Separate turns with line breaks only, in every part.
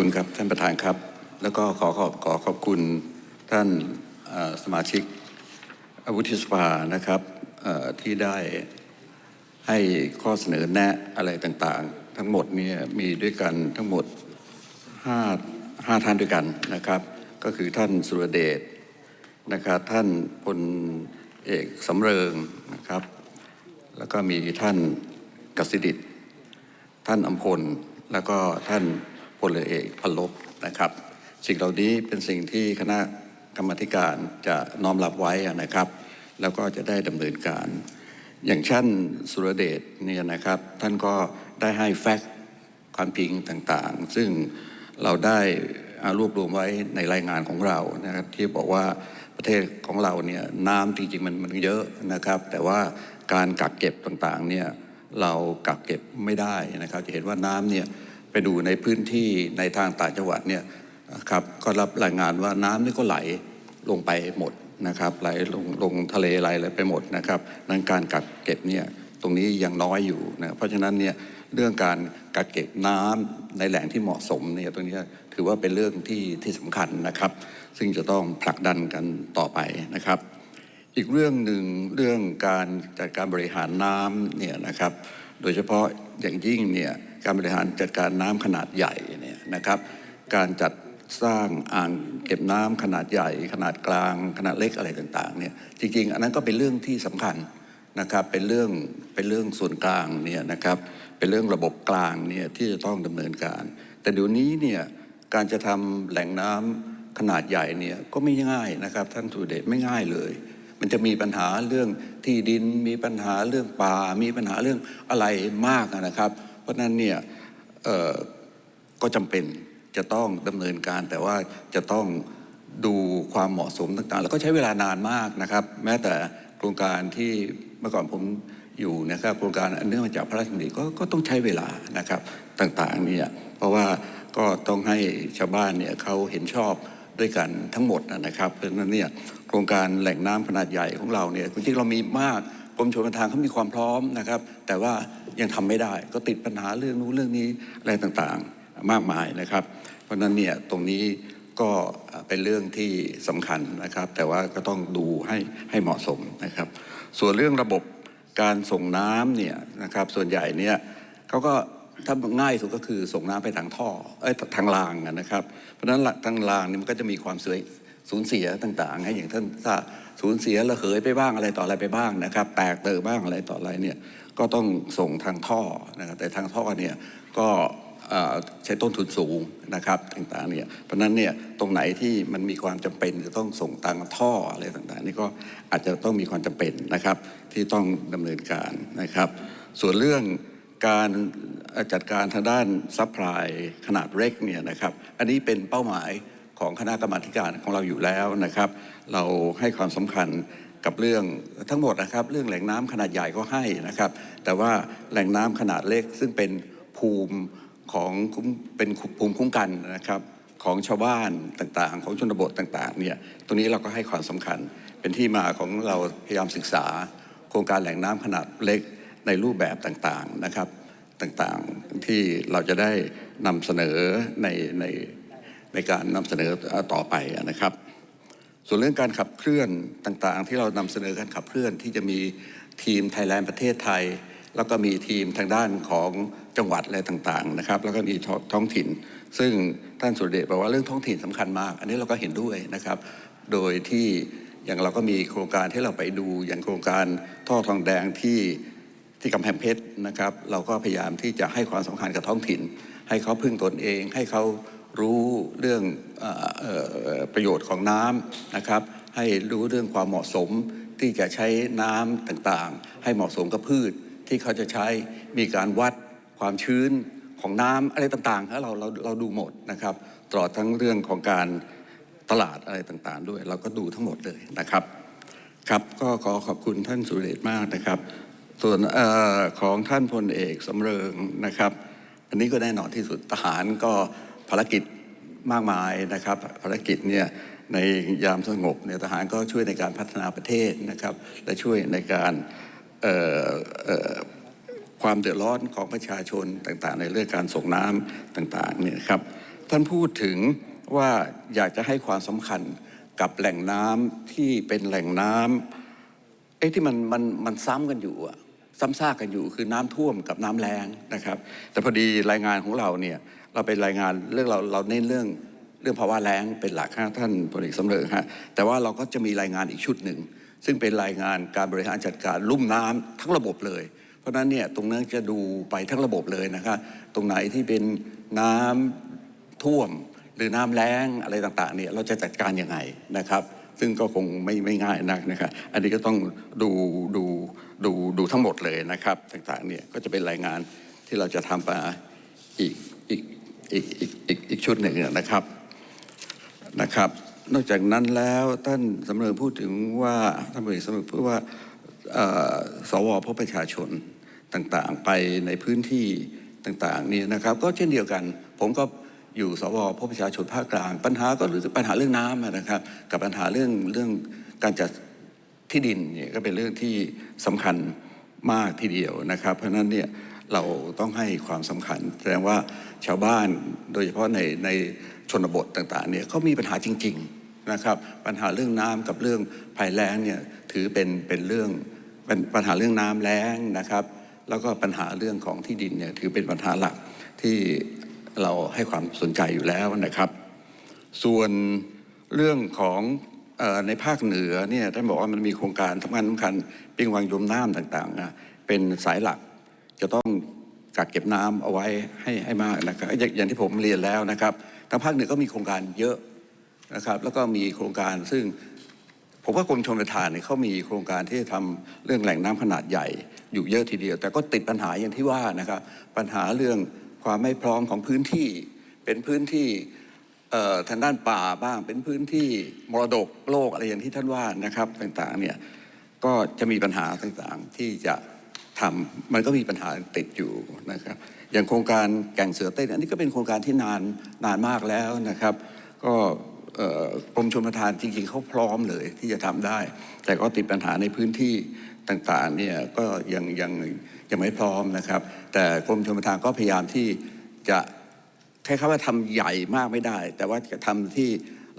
คุณครับท่านประธานครับ แล้วก็ขอขอบขอขอบคุณท่านสมาชิกอวุฒิสภานะครับที่ได้ให้ข้อเสนอแนะอะไรต่างๆ ทั้งหมดเนี่ยมีด้วยกันทั้งหมดห้าห้าท่านด้วยกันนะครับ ก็คือท่านสุรเดชนะครับท่านพลเอกสำเริงนะครับ แล้วก็มีท่านกสิดิตท่านอำพลแล้วก็ท่าน พลเอกพลบนะครับ สิ่งเหล่านี้เป็นสิ่งที่คณะกรรมการจะน้อมรับไว้นะครับ แล้วก็จะได้ดำเนินการ อย่างเช่นสุรเดชเนี่ยนะครับท่านก็ได้ให้แฟกต์ความจริงต่างๆ ซึ่งเราได้รวบรวมไว้ในรายงานของเรานะครับที่บอกว่าประเทศของเราเนี่ยน้ำจริงๆมันมันเยอะนะครับ แต่ว่าการกักเก็บต่างๆเนี่ยเรากักเก็บไม่ได้นะครับ จะเห็นว่าน้ำเนี่ย ไปดูในพื้นที่ในทางต่างจังหวัดเนี่ยครับก็รับรายงานว่าน้ำนี่ก็ไหลลงไปหมดนะครับไหลลงลงทะเลไหลอะไรไปหมดนะครับนั้นการกักเก็บเนี่ยตรงนี้ยังน้อยอยู่นะเพราะฉะนั้นเนี่ยเรื่องการกักเก็บน้ำในแหล่งที่เหมาะสมเนี่ยตรงนี้ถือว่าเป็นเรื่องที่ที่สำคัญนะครับ ซึ่งจะต้องผลักดันกันต่อไปนะครับ อีกเรื่องหนึ่งเรื่องการจัดการบริหารน้ำเนี่ยนะครับ โดยเฉพาะอย่างยิ่งเนี่ย การบริหารจัดการน้ำขนาดใหญ่เนี่ยนะครับ การจัดสร้างอ่างเก็บน้ำขนาดใหญ่ ขนาดกลาง ขนาดเล็กอะไรต่างๆเนี่ยจริงๆ อันนั้นก็เป็นเรื่องที่สำคัญนะครับเป็นเรื่องเป็นเรื่องส่วนกลางเนี่ยนะครับเป็นเรื่องระบบกลางเนี่ยที่จะต้องดำเนินการ แต่เดี๋ยวนี้เนี่ยการจะทำแหล่งน้ำขนาดใหญ่เนี่ยก็ไม่ง่ายนะครับท่านสุเดชไม่ง่ายเลย มันจะมีปัญหาเรื่องที่ดินมีปัญหาเรื่องป่ามีปัญหาเรื่องอะไรมากนะครับ เพราะฉะนั้นเนี่ยก็จำเป็นจะต้องดำเนินการแต่ว่าจะต้องดูความเหมาะสมต่างๆ แล้วก็ใช้เวลานานมากนะครับ แม้แต่โครงการที่เมื่อก่อนผมอยู่นะครับ โครงการอันเนื่องมาจากพระราชดำริก็ก็ต้องใช้เวลานะครับต่างๆเนี่ยเพราะว่าก็ต้องให้ชาวบ้านเนี่ยเขาเห็นชอบด้วยกันทั้งหมดนะครับ เพราะฉะนั้นเนี่ยโครงการแหล่งน้ำขนาดใหญ่ของเราเนี่ยจริงๆเรามีมาก กรมชลประทานเขามีความพร้อมนะครับ แต่ว่ายังทำไม่ได้ ก็ติดปัญหาเรื่องนู้นเรื่องนี้อะไรต่างๆมากมายนะครับ เพราะฉะนั้นเนี่ยตรงนี้ก็เป็นเรื่องที่สำคัญนะครับ แต่ว่าก็ต้องดูให้ให้เหมาะสมนะครับ ส่วนเรื่องระบบการส่งน้ำเนี่ยนะครับส่วนใหญ่เนี่ยเขาก็ถ้าง่ายสุดก็คือส่งน้ำไปทางท่อเอ้ยทางรางนะครับ เพราะฉะนั้นทางรางนี่มันก็จะมีความเสีย สูญเสียต่างๆ ให้อย่างท่านทราบสูญเสียระเหยไปบ้างอะไรต่ออะไรไปบ้างนะครับ แตกเตอบ้างอะไรต่ออะไรเนี่ยก็ต้องส่งทางท่อนะครับแต่ทางท่อเนี่ยก็ใช้ต้นทุนสูงนะครับต่างๆเนี่ยเพราะฉะนั้นเนี่ยตรงไหนที่มันมีความจำเป็นจะต้องส่งทางท่ออะไรต่างๆ นี่ก็อาจจะต้องมีความจำเป็นนะครับที่ต้องดำเนินการนะครับ ส่วนเรื่องการจัดการทางด้านซัพพลายขนาดเล็กเนี่ยนะครับ อันนี้เป็นเป้าหมาย ของคณะกรรมาการของเราอยู่แล้วนะครับ เราให้ความสำคัญกับเรื่องทั้งหมดนะครับ เรื่องแหล่งน้ำขนาดใหญ่ก็ให้นะครับ แต่ว่าแหล่งน้ำขนาดเล็กซึ่งเป็นภูมิของเป็นภูมิคุ้มกันนะครับของชาวบ้านต่างๆ ของชนบทต่างๆเนี่ยตรงนี้เราก็ให้ความสำคัญ เป็นที่มาของเราพยายามศึกษา โครงการแหล่งน้ำขนาดเล็กในรูปแบบต่างๆนะครับต่างๆที่เราจะได้นำเสนอในใน ในการนำเสนอต่อไปนะครับ ส่วนเรื่องการขับเคลื่อนต่างๆ ที่เรานำเสนอการขับเคลื่อนที่จะมีทีมไทยแลนด์ประเทศไทย แล้วก็มีทีมทางด้านของจังหวัดอะไรต่างๆนะครับ แล้วก็มีท้องท้องถิ่น ซึ่งท่านสุรเดชบอกว่าเรื่องท้องถิ่นสำคัญมาก อันนี้เราก็เห็นด้วยนะครับ โดยที่อย่างเราก็มีโครงการที่เราไปดูอย่างโครงการท่อทองแดงที่ที่กำแพงเพชรนะครับ เราก็พยายามที่จะให้ความสำคัญกับท้องถิ่น ให้เขาพึ่งตนเอง ให้เขา รู้เรื่องออประโยชน์ของน้ำนะครับ ให้รู้เรื่องความเหมาะสมที่จะใช้น้ำต่างๆ ให้เหมาะสมกับพืชที่เขาจะใช้มีการวัดความชื้นของน้ำอะไรต่างๆแล้วเราเราเราดูหมดนะครับตลอดทั้งเรื่องของการตลาดอะไรต่างๆ ด้วย เราก็ดูทั้งหมดเลยนะครับครับก็ขอขอบคุณท่านสุเดชมากนะครับ ส่วนออของท่านพลเอกสำเริงนะครับ อันนี้ก็แน่นอนที่สุดทหารก็ ภารกิจมากมายนะครับภารกิจเนี่ยในยามสงบเนี่ยทหารก็ช่วยในการพัฒนาประเทศนะครับ และช่วยในการความเดือดร้อนของประชาชนต่างๆ ในเรื่องการส่งน้ำต่างๆเนี่ยครับท่านพูดถึงว่าอยากจะให้ความสำคัญกับแหล่งน้ำที่เป็นแหล่งน้ำเอ้ที่มันมันมันซ้ำกันอยู่อะซ้ำซากกันอยู่คือน้ำท่วมกับน้ำแรงนะครับ แต่พอดีรายงานของเราเนี่ย เราไปรายงานเรื่องเราเราเน้นเรื่องเรื่องภาวะแล้งเป็นหลักฮะท่านพลเอกสำเริงฮะแต่ว่าเราก็จะมีรายงานอีกชุดหนึ่ง ซึ่งเป็นรายงานการบริหารจัดการลุ่มน้ำทั้งระบบเลย เพราะฉะนั้นเนี่ยตรงนั้นจะดูไปทั้งระบบเลยนะครับตรงไหนที่เป็นน้ำท่วมหรือน้ำแล้งอะไรต่างๆเนี่ยเราจะจัดการยังไงนะครับ ซึ่งก็คงไม่ไม่ง่ายนักนะครับอันนี้ก็ต้องดูดูดูดูทั้งหมดเลยนะครับ ต่างๆเนี่ยก็จะเป็นรายงานที่เราจะทำมาอีก อีกอีกอีกอีกชุดหนึ่งนะครับนะครับ นอกจากนั้นแล้วท่านสำเริงพูดถึงว่าท่านบริสำเริงพูดว่าสวพบประชาชนต่างๆ ไปในพื้นที่ต่างๆนี่นะครับ ก็เช่นเดียวกัน ผมก็อยู่สวพบประชาชนภาคกลาง ปัญหาก็รู้สึกปัญหาเรื่องน้ำนะครับ กับปัญหาเรื่องเรื่องการจัดที่ดินเนี่ยก็เป็นเรื่องที่สำคัญมากทีเดียวนะครับ เพราะฉะนั้นเนี่ย เราต้องให้ความสำคัญแสดงว่าชาวบ้านโดยเฉพาะในในชนบทต่างๆเนี่ยเขามีปัญหาจริง ๆนะครับ ปัญหาเรื่องน้ำกับเรื่องภัยแล้งเนี่ยถือเป็นเป็นเรื่องเป็นปัญหาเรื่องน้ำแล้งนะครับ แล้วก็ปัญหาเรื่องของที่ดินเนี่ยถือเป็นปัญหาหลักที่เราให้ความสนใจอยู่แล้วนะครับ ส่วนเรื่องของออในภาคเหนือเนี่ยท่านบอกว่ามันมีโครงการสำคัญสำคัญปิงวังยมน้ำต่างๆนะเป็นสายหลัก จะต้องกักเก็บน้ำเอาไว้ให้ให้มากนะครับอย่างที่ผมเรียนแล้วนะครับทางภาคเหนือก็มีโครงการเยอะนะครับ แล้วก็มีโครงการซึ่งผมว่ากรมชลประทานเนี่ยเขามีโครงการที่จะทำเรื่องแหล่งน้ำขนาดใหญ่อยู่เยอะทีเดียว แต่ก็ติดปัญหาอย่างที่ว่านะครับ ปัญหาเรื่องความไม่พร้อมของพื้นที่เป็นพื้นที่ทางด้านป่าบ้าง เป็นพื้นที่มรดกโลกอะไรอย่างที่ท่านว่านะครับต่างๆเนี่ยก็จะมีปัญหาต่างๆที่จะ ทำมันก็มีปัญหาติดอยู่นะครับอย่างโครงการแก่งเสือเต้นอันนี้ก็เป็นโครงการที่นานนานมากแล้วนะครับ ก็กรมชลประทานจริงๆเขาพร้อมเลยที่จะทำได้ แต่ก็ติดปัญหาในพื้นที่ต่างๆเนี่ยก็ยังยังยังไม่พร้อมนะครับ แต่กรมชลประทานก็พยายามที่จะใช้คำว่าทำใหญ่มากไม่ได้ แต่ว่าจะทำที่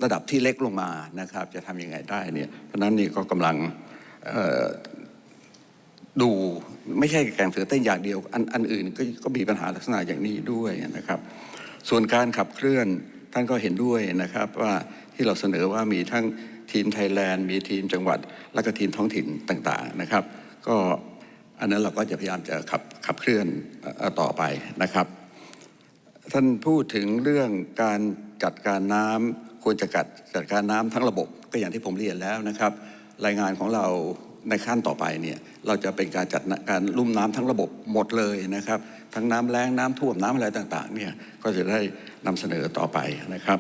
ระดับที่เล็กลงมานะครับ จะทำยังไงได้เนี่ยเพราะนั้นนี่ก็กำลัง ดูไม่ใช่แก่งเสือเต้นอย่างเดียวอันอันอื่นก็ก็มีปัญหาลักษณะอย่างนี้ด้วยนะครับ ส่วนการขับเคลื่อนท่านก็เห็นด้วยนะครับว่าที่เราเสนอว่ามีทั้งทีมไทยแลนด์มีทีมจังหวัด และก็ทีมท้องถิ่นต่างๆนะครับ ก็อันนั้นเราก็จะพยายามจะขับขับเคลื่อนออต่อไปนะครับ ท่านพูดถึงเรื่องการจัดการน้ำควรจะจัดจัดการน้ำทั้งระบบก็อย่างที่ผมเรียนแล้วนะครับ รายงานของเรา ในขั้นต่อไปเนี่ยเราจะเป็นการจัดการลุ่มน้ำทั้งระบบหมดเลยนะครับ ทั้งน้ำแรงน้ำท่วมน้ำอะไรต่างๆเนี่ยก็จะได้นำเสนอต่อไปนะครับ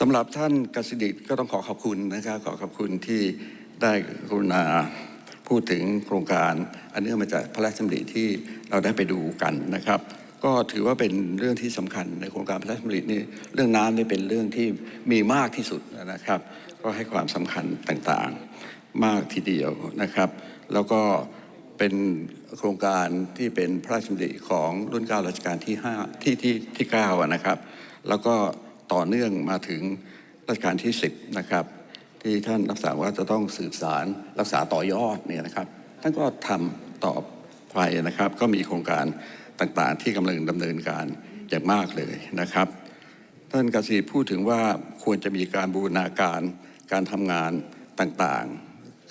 สำหรับท่านกสิดิตก็ต้องขอขอบคุณนะครับขอขอบคุณที่ได้กรุณาพูดถึงโครงการ อันเนื่องมาจากพระราชดำริที่เราได้ไปดูกันนะครับ ก็ถือว่าเป็นเรื่องที่สำคัญในโครงการพระราชดำรินี่เรื่องน้ำนี่เป็นเรื่องที่มีมากที่สุดนะครับ ก็ให้ความสำคัญต่างๆ มากทีเดียวนะครับ แล้วก็เป็นโครงการที่เป็นพระราชดำริของรุ่นเก้ารัชกาลที่ห้าที่ที่ที่เก้านะครับ แล้วก็ต่อเนื่องมาถึงรัชกาลที่สิบนะครับ ที่ท่านรักษาว่าจะต้องสืบสารรักษาต่อยอดเนี่ยนะครับ ท่านก็ทำต่อไปนะครับ ก็มีโครงการต่างๆ ที่กำลังดำเนินการอย่างมากเลยนะครับ ท่านกสิพูดถึงว่าควรจะมีการบูรณาการการทำงานต่างๆ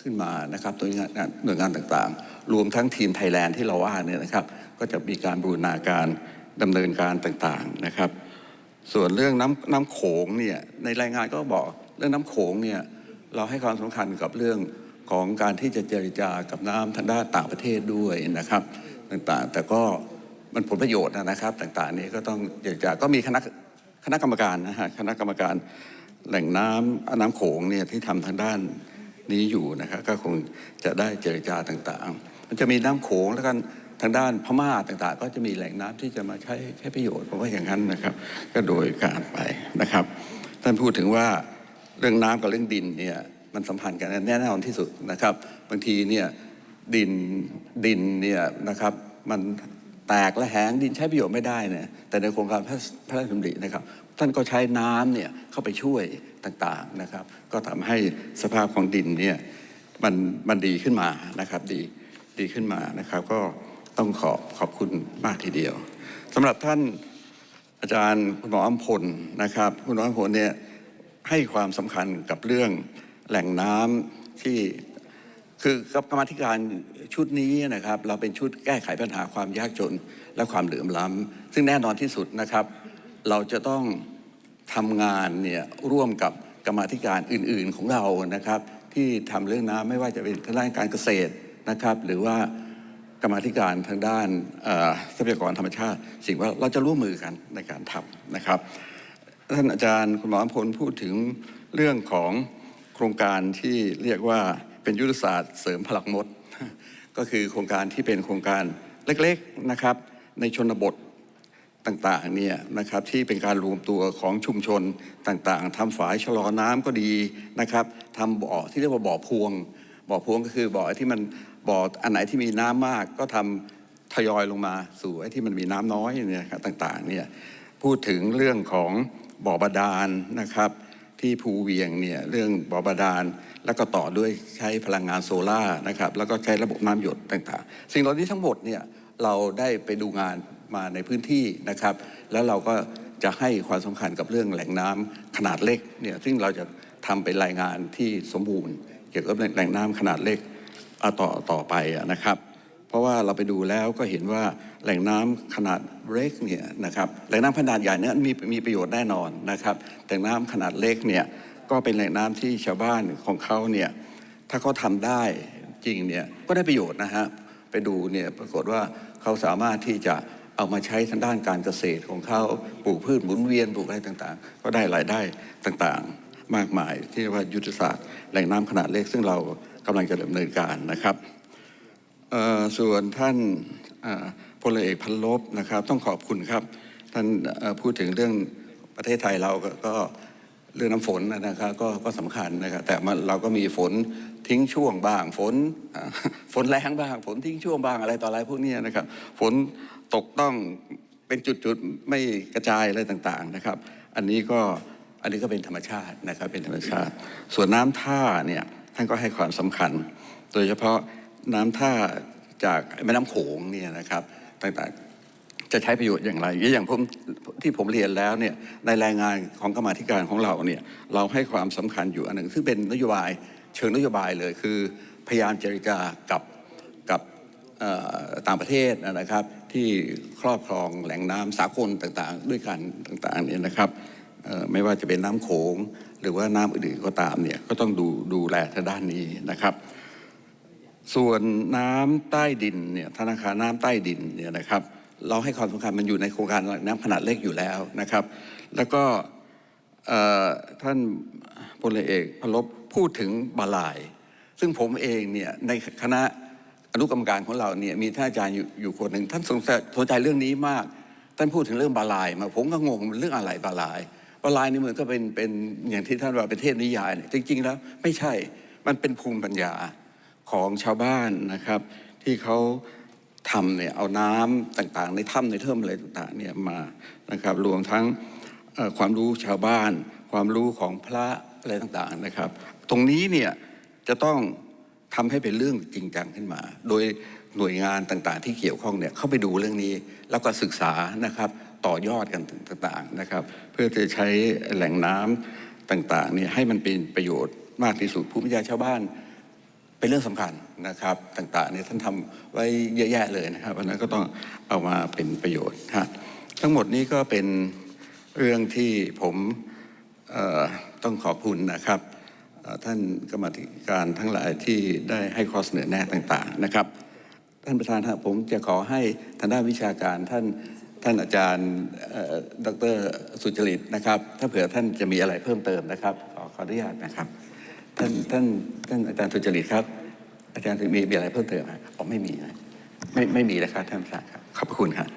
ขึ้นมานะครับโดยงานหน่วยงานต่างๆ รวมทั้งทีมไทยแลนด์ที่เราว่าเนี่ยนะครับ ก็จะมีการบูรณาการดำเนินการต่างๆนะครับ ส่วนเรื่องน้ำน้ำโขงเนี่ยในรายงานก็บอกเรื่องน้ำโขงเนี่ยเราให้ความสำคัญกับเรื่องของการที่จะเจรจากับน้ำทางด้านต่างประเทศด้วยนะครับ ต่างๆ แต่ก็มันผลประโยชน์นะครับ ต่างๆนี้ก็ต้องเจรจาก็มีคณะคณะกรรมการนะฮะคณะกรรมการแหล่งน้ำน้ำโขงเนี่ยที่ทำทางด้าน นี้อยู่นะครับก็คงจะได้เจรจาต่างๆ มันจะมีน้ำโขงแล้วกันทางด้านพม่าต่างๆ ก็จะมีแหล่งน้ำที่จะมาใช้ใช้ประโยชน์เพราะว่าอย่างนั้นนะครับ ก็โดยการไปนะครับ ท่านพูดถึงว่าเรื่องน้ำกับเรื่องดินเนี่ยมันสัมพันธ์กันแน่นอนที่สุดนะครับ บางทีเนี่ยดินดินเนี่ยนะครับมัน แตกและแหงดินใช้ประโยชน์ไม่ได้เนี่ยแต่ในโครงการพระพระราชดำรินะครับ ท่านก็ใช้น้ำเนี่ยเข้าไปช่วยต่างๆนะครับ ก็ทำให้สภาพของดินเนี่ยมันมันดีขึ้นมานะครับดีดีขึ้นมานะครับ ก็ต้องขอบขอบคุณมากทีเดียวสำหรับท่านอาจารย์คุณหมออัมพลนะครับ คุณหมออัมพลเนี่ยให้ความสำคัญกับเรื่องแหล่งน้ำที่ คือกรรมธิการชุดนี้นะครับ เราเป็นชุดแก้ไขปัญหาความยากจนและความเหลื่อมล้ำซึ่งแน่นอนที่สุดนะครับ เราจะต้องทำงานเนี่ยร่วมกับกรรมธิการอื่น ๆ ของเรานะครับ ที่ทำเรื่องน้ำไม่ว่าจะเป็นทางด้านการเกษตรนะครับ หรือว่ากรรมธิการทางด้านทรัพยากรธรรมชาติ สิ่งว่าเราจะร่วมมือกันในการทำนะครับท่านอาจารย์คุณหมออำพลพูดถึงเรื่องของโครงการที่เรียกว่า เป็นยุทธศาสตร์เสริมพลังมด ก็คือโครงการที่เป็นโครงการเล็กๆนะครับ ในชนบทต่างๆเนี่ยนะครับที่เป็นการรวมตัวของชุมชนต่างๆทำฝายชะลอน้ำก็ดีนะครับทำบ่อที่เรียกว่าบ่อพวง บ่อพวงก็คือบ่อที่มันบ่ออันไหนที่มีน้ำมาก ก็ทำทยอยลงมาสู่ไอ้ที่มันมีน้ำน้อยเนี่ยครับต่างๆเนี่ยพูดถึงเรื่องของบ่อบาดาลนะครับ ที่ภูเวียงเนี่ยเรื่องบ่อบาดาล แล้วก็ต่อด้วยใช้พลังงานโซล่านะครับแล้วก็ใช้ระบบน้ำหยดต่างๆ สิ่งเหล่านี้ทั้งหมดเนี่ยเราได้ไปดูงานมาในพื้นที่นะครับ แล้วเราก็จะให้ความสำคัญกับเรื่องแหล่งน้ำขนาดเล็กเนี่ยซึ่งเราจะทำเป็นรายงานที่สมบูรณ์ เกี่ยวกับแหล่งน้ำขนาดเล็กอะต่อต่อไปนะครับ เพราะว่าเราไปดูแล้วก็เห็นว่าแหล่งน้ำขนาดเล็กเนี่ยนะครับแหล่งน้ำขนาดใหญ่เนี่ยมีมีประโยชน์แน่นอนนะครับ แต่น้ำขนาดเล็กเนี่ย ก็เป็นแหล่งน้ำที่ชาวบ้านของเขาเนี่ยถ้าเขาทำได้จริงเนี่ยก็ได้ประโยชน์นะฮะไปดูเนี่ยปรากฏว่าเขาสามารถที่จะเอามาใช้ทางด้านการเกษตรของเขาปลูกพืชหมุนเวียนปลูกอะไรต่างๆ ก็ได้รายได้ต่างๆ มากมายที่เรียกว่ายุทธศาสตร์แหล่งน้ำขนาดเล็กซึ่งเรากำลังจะดำเนินการนะครับส่วนท่านพลเอกพันลบนะครับ ต้องขอบคุณครับท่านพูดถึงเรื่องประเทศไทยเราก็ก็ เรื่องน้ำฝนนะครับก็ก็สำคัญนะครับแต่เราก็มีฝนทิ้งช่วงบ้าง ฝนฝนแรงบ้าง ฝนทิ้งช่วงบ้างอะไรต่ออะไรพวกนี้นะครับ ฝนตกต้องเป็นจุดๆไม่กระจายอะไรต่างๆนะครับ อันนี้ก็อันนี้ก็เป็นธรรมชาตินะครับเป็นธรรมชาติ ส่วนน้ำท่าเนี่ยท่านก็ให้ความสำคัญ โดยเฉพาะน้ำท่าจากแม่น้ำโขงเนี่ยนะครับต่างๆ จะใช้ประโยชน์อย่างไรอย่างผมที่ผมเรียนแล้วเนี่ยในรายงานของกรรมธิการของเราเนี่ยเราให้ความสำคัญอยู่อันหนึ่งซึ่งเป็นนโยบายเชิงนโยบายเลยคือ พยายามเจรจากับกับต่างประเทศนะครับ ที่ครอบครองแหล่งน้ำสากลต่างๆ ด้วยกันต่างๆเนี่ยนะครับไม่ว่าจะเป็นน้ำโขง หรือว่าน้ำอื่นๆก็ตามเนี่ยก็ต้องดูดูแลทางด้านนี้นะครับ ส่วนน้ำใต้ดินเนี่ยธนาคารน้ำใต้ดินเนี่ยนะครับ เราให้ความสำคัญมันอยู่ในโครงการน้ำขนาดเล็กอยู่แล้วนะครับ แล้วก็ท่านพลเอกพลบพูดถึงบาลาย ซึ่งผมเองเนี่ยในคณะอนุกรรมการของเราเนี่ยมีท่านอาจารย์อยู่คนหนึ่งท่านสนใจสนใจเรื่องนี้มาก ท่านพูดถึงเรื่องบาลายมาผมก็งงเรื่องอะไรบาลาย บาลายนี่เหมือนก็เป็นเป็นอย่างที่ท่านว่าเป็นเทพนิยายเนี่ยจริง ๆ แล้วไม่ใช่มันเป็นภูมิปัญญาของชาวบ้านนะครับ ที่เขา ทำเนี่ยเอาน้ำต่างๆ ในถ้ำในเทิมอะไรต่างๆเนี่ยมานะครับรวมทั้งความรู้ชาวบ้าน ความรู้ของพระอะไรต่างๆนะครับ ตรงนี้เนี่ยจะต้องทำให้เป็นเรื่องจริงจังขึ้นมา โดยหน่วยงานต่างๆ ที่เกี่ยวข้องเนี่ยเข้าไปดูเรื่องนี้แล้วก็ศึกษานะครับต่อยอดกันต่างๆนะครับ เพื่อจะใช้แหล่งน้ำต่างๆเนี่ยให้มันเป็นประโยชน์มากที่สุดภูมิปัญญาชาวบ้าน เป็นเรื่องสำคัญนะครับต่างๆเนี่ยท่านทำไว้เยอะแยะเลยนะครับอันนั้นก็ต้องเอามาเป็นประโยชน์ฮะทั้งหมดนี้ก็เป็นเรื่องที่ผมต้องขอบคุณนะครับท่านกรรมธิการทั้งหลายที่ได้ให้ข้อเสนอแนะต่างๆนะครับ ท่านประธานครับผมจะขอให้ทางด้านวิชาการท่านท่านอาจารย์ดรสุจริตนะครับ ถ้าเผื่อท่านจะมีอะไรเพิ่มเติมนะครับ ขอขออนุญาตนะครับ ท่านท่านท่านอาจารย์สุจริตครับ อาจารย์มีมีอะไรเพิ่มเติมไหมอ๋อไม่มีนะไม่ไม่มีแล้วครับท่านประธานครับขอบพระคุณครับ